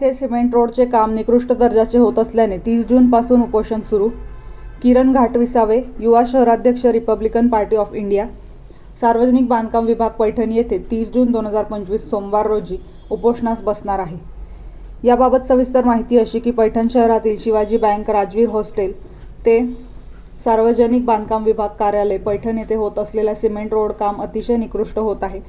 येथे सिमेंट रोडचे काम निकृष्ट दर्जाचे होत असल्याने तीस जूनपासून उपोषण सुरू. किरण घाटविसावे युवा शहराध्यक्ष रिपब्लिकन पार्टी ऑफ इंडिया सार्वजनिक बांधकाम विभाग पैठण येथे तीस जून दोन हजार पंचवीस सोमवार रोजी उपोषणास बसणार आहे. याबाबत सविस्तर माहिती अशी की पैठण शहरातील शिवाजी बँक राजवीर हॉस्टेल ते सार्वजनिक बांधकाम विभाग कार्यालय पैठण येथे होत असलेल्या सिमेंट रोड काम अतिशय निकृष्ट होत आहे.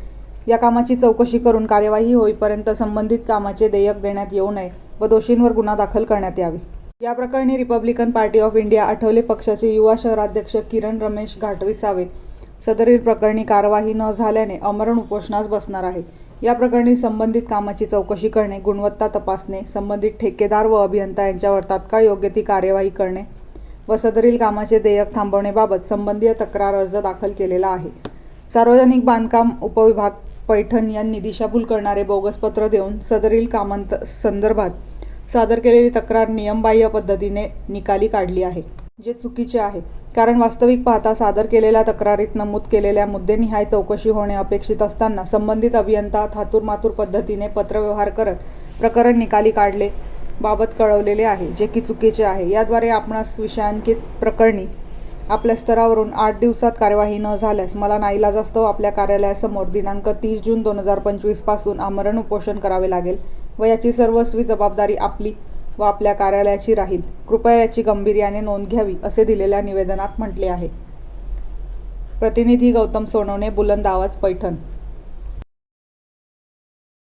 या कामाची चौकशी करून कार्यवाही होईपर्यंत संबंधित कामाचे देयक देण्यात येऊ नये व दोषींवर गुन्हा दाखल करण्यात यावे. या प्रकरणी Republican Party of India Athawale पक्षाचे युवा शहराध्यक्ष किरण रमेश घाटविसावे. सदरील प्रकरणी कारवाही न झाल्याने अमरण उपोषणास बसणार आहे. या प्रकरणी संबंधित कामाची चौकशी करणे गुणवत्ता तपासणे संबंधित ठेकेदार व अभियंता यांच्यावर तात्काळ योग्य ती कार्यवाही करणे व सदरील कामाचे देयक थांबवण्याबाबत संबंधीय तक्रार अर्ज दाखल केलेला आहे. सार्वजनिक बांधकाम उपविभाग पैठण यांनी दिशाभूल करणारे बोगस पत्र देऊन सदरील कामांत संदर्भात सादर केलेली तक्रार नियमबाह्य पद्धतीने निकाली काढली आहे जे चुकीचे आहे. कारण वास्तविक पाहता सादर केलेल्या तक्रारीत नमूद केलेल्या मुद्देनिहाय चौकशी होणे अपेक्षित असताना संबंधित अभियंता थातुरमातुर पद्धतीने पत्रव्यवहार करत प्रकरण निकाली काढले बाबत कळवलेले आहे जे की चुकीचे आहे. याद्वारे आपणास विषयांकित प्रकरणी आपल्या स्तरावरून आठ दिवसात कार्यवाही न झाल्यास मला नाईलाजास्तव आपल्या कार्यालयासमोर दिनांक तीस जून दोन हजार पंचवीसपासून आमरण उपोषण करावे लागेल व याची सर्वस्वी जबाबदारी आपली व आपल्या कार्यालयाची राहील. कृपया याची गंभीर्याने नोंद घ्यावी असे दिलेल्या निवेदनात म्हटले आहे. प्रतिनिधी गौतम सोनवणे बुलंद आवाज पैठण.